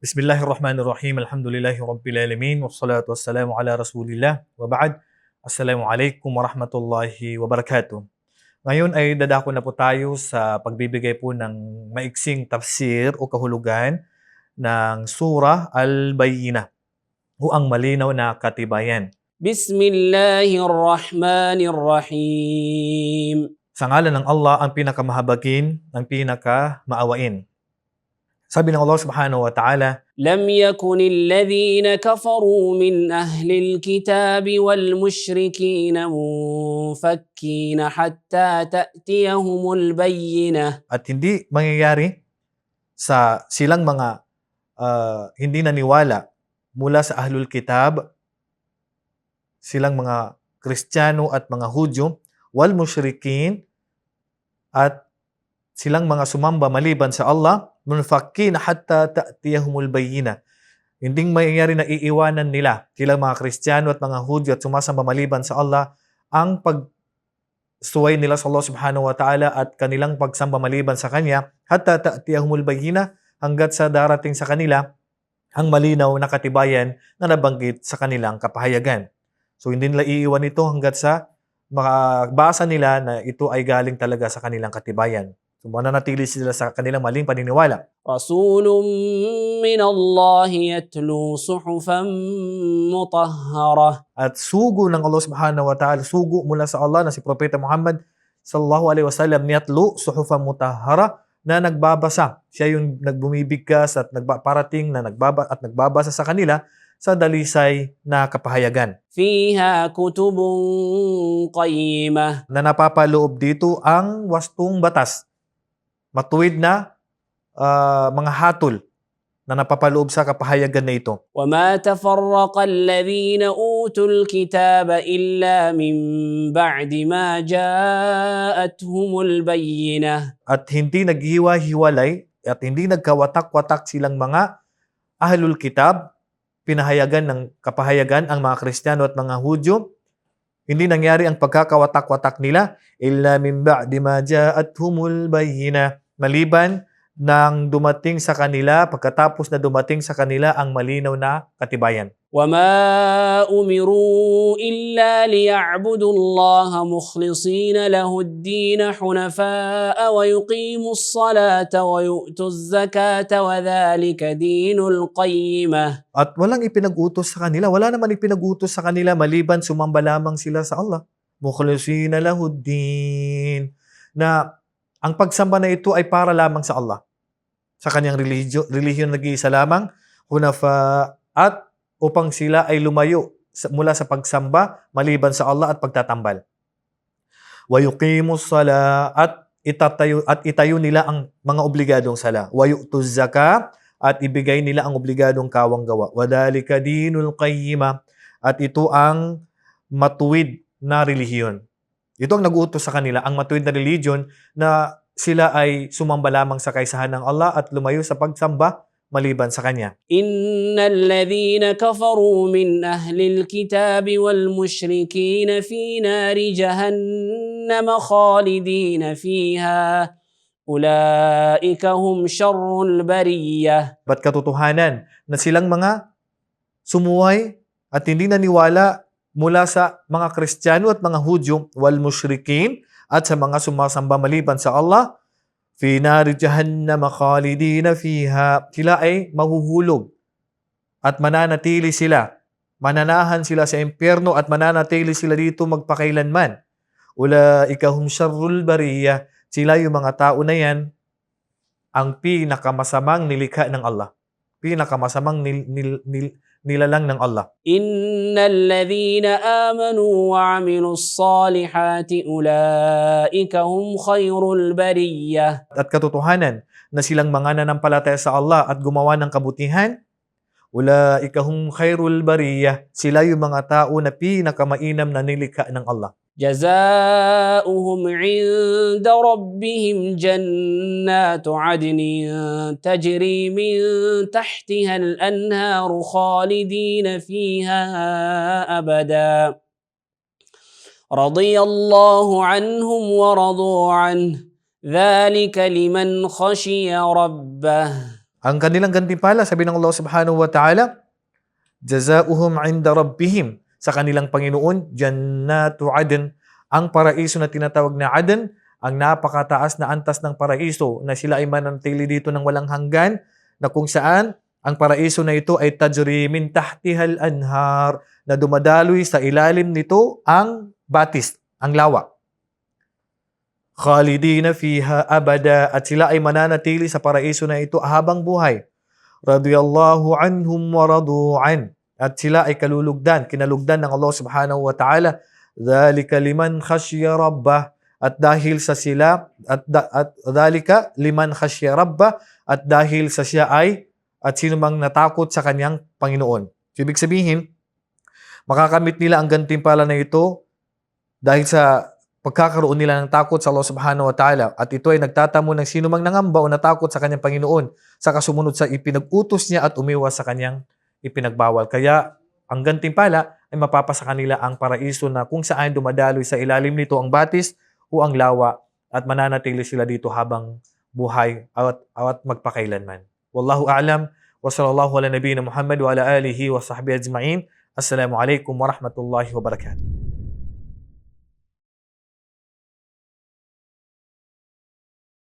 Bismillahirrahmanirrahim. Alhamdulillahi Rabbil Alamin. Wassalatu wassalamu ala Rasulillah. Wa ba'd. Assalamualaikum warahmatullahi wabarakatuh. Ngayon ay dadako na po tayo sa pagbibigay po ng maiksing tafsir o kahulugan ng Surah Al-Bayyina o ang malinaw na katibayan. Bismillahirrahmanirrahim. Sa ngalan ng Allah ang pinakamahabagin, ang pinakamaawain. Sabi ng Allah subhanahu wa ta'ala, لم يكن الذين كفروا من أهل الكتاب والمشركين منفكين حتى تأتيهم البينة at hindi mangyayari sa silang mga ah, hindi naniwala mula sa ahlul kitab, silang mga Kristiyano at mga Hudyo, wal mushrikin, at silang mga sumamba maliban sa Allah, munfakin hatta ta'tiyahumul bayyina. Hindi mangyayari na iiwanan nila silang mga Kristiyano at mga Hudyo at sumasamba maliban sa Allah ang pag suway nila sa Allah subhanahu wa ta'ala at kanilang pagsamba maliban sa Kanya hatta ta'tiyahumul bayyina hanggat sa darating sa kanila ang malinaw na katibayan na nabanggit sa kanilang kapahayagan. So hindi nila iiwan ito hanggat sa makabasa nila na ito ay galing talaga sa kanilang katibayan. So, mananatili sila sa kanilang maling paniniwala. Rasulun min Allah yatlu suhufan mutahhara. At sugo ng Allah subhanahu wa ta'ala, sugo mula sa Allah na si Propeta Muhammad sallallahu alaihi wasallam yatlu suhufan mutahhara na nagbabasa. Siya yung nagbumibigas at nagparating na nagbaba at nagbabasa sa kanila sa dalisay na kapahayagan. Fiha kutubong qayyimah. Na napapaloob dito ang wastong batas Matuwid na ah, mga hatol na napapaloob sa kapahayagan na ito. وما تفرق الذين أوتوا الكتاب إلا من بعد ما جاءتهم البينة At hindi naghiwa-hiwalay at hindi nagkawatak-watak silang mga ahlul kitab, pinahayagan ng kapahayagan ang mga Kristiyano at mga Hudyo. Hindi nangyari ang pagkakawatak-watak nila illa min ba'di ma ja'athumul bayyina maliban nang dumating sa kanila pagkatapos na dumating sa kanila ang malinaw na katibayan. وما أمروا إلا ليعبدوا الله مخلصين له الدين حنفاء ويقيموا الصلاة ويؤتوا الزكاة وذلك دين القيمة At walang ipinag-utos sa kanila. Wala naman ipinag-utos sa kanila maliban sumamba lamang sila sa Allah. Mukhlisina lahuddin. Na ang pagsamba na ito ay para lamang sa Allah. Sa kanyang religyo, relihiyon nag-iisa lamang. Hunafa at upang sila ay lumayo mula sa pagsamba maliban sa Allah at pagtatambal. Wa yuqimus sala at itatayo at itayo nila ang mga obligadong sala. Wa yu'tuz zaka at ibigay nila ang obligadong kawang gawa. Wadalika dinul qayyima at ito ang matuwid na relihiyon. Ito ang nag-uutos sa kanila, ang matuwid na religion na sila ay sumamba lamang sa kaisahan ng Allah at lumayo sa pagsamba maliban sa kanya. Innal ladhina kafaru min ahlil kitab wal mushrikin fi nari jahannam khalidin fiha ulaika hum sharrul bariyah. Ba't katotohanan na silang mga sumuway at hindi naniwala mula sa mga Kristiyano at mga Hudyo wal mushrikin at sa mga sumasamba maliban sa Allah fi nari jahannam khalidina fiha. Sila ay mahuhulog at mananatili sila. Mananahan sila sa impyerno at mananatili sila dito magpakailanman. Ulaika hum syarrul bariyah. Sila yung mga tao na yan ang pinakamasamang nilikha ng Allah pinakamasamang nil, nil, nil, nilalang ng Allah. Innal ladhina amanu wa amilus salihati ulaika hum khayrul bariyah. At katotohanan na silang mga nanampalataya sa Allah at gumawa ng kabutihan, ulaika hum khayrul bariyah. Sila yung mga tao na pinakamainam na nilikha ng Allah. جزاؤهم عند ربهم جنات عدن تجري من تحتها الأنهار خالدين فيها أبدا. رضي الله عنهم ورضوا عنه. ذلك لمن خشي ربه. Ang kanilang gantimpala, sabi ng Allah subhanahu wa ta'ala, Jazauhum inda rabbihim. Sa kanilang Panginoon, Jannatu Aden. Ang paraiso na tinatawag na Aden, ang napakataas na antas ng paraiso na sila ay mananatili dito ng walang hanggan, na kung saan ang paraiso na ito ay tajri min tahtihal anhar na dumadaloy sa ilalim nito ang batis, ang lawa. Khalidina fiha abada at sila ay mananatili sa paraiso na ito habang buhay. Radiyallahu anhum wa radu'an. At sila ay kalulugdan, kinalugdan ng Allah subhanahu wa ta'ala. Dhalika liman khashya rabbah. At dahil sa sila, at, da, at dhalika liman khashya rabbah. At dahil sa siya ay, at sino mang natakot sa kanyang Panginoon. So, ibig sabihin, makakamit nila ang gantimpala na ito dahil sa pagkakaroon nila ng takot sa Allah subhanahu wa ta'ala at ito ay nagtatamo ng sino mang nangamba o natakot sa kanyang Panginoon sa kasumunod sa ipinag-utos niya at umiwas sa kanyang ipinagbawal. Kaya ang gantimpala ay mapapasa kanila ang paraiso na kung saan dumadaloy sa ilalim nito ang batis o ang lawa at mananatili sila dito habang buhay at, at magpakailanman. Wallahu a'lam wa sallallahu ala nabiyina Muhammad wa ala alihi wa sahbihi ajma'in. Assalamualaikum warahmatullahi wabarakatuh.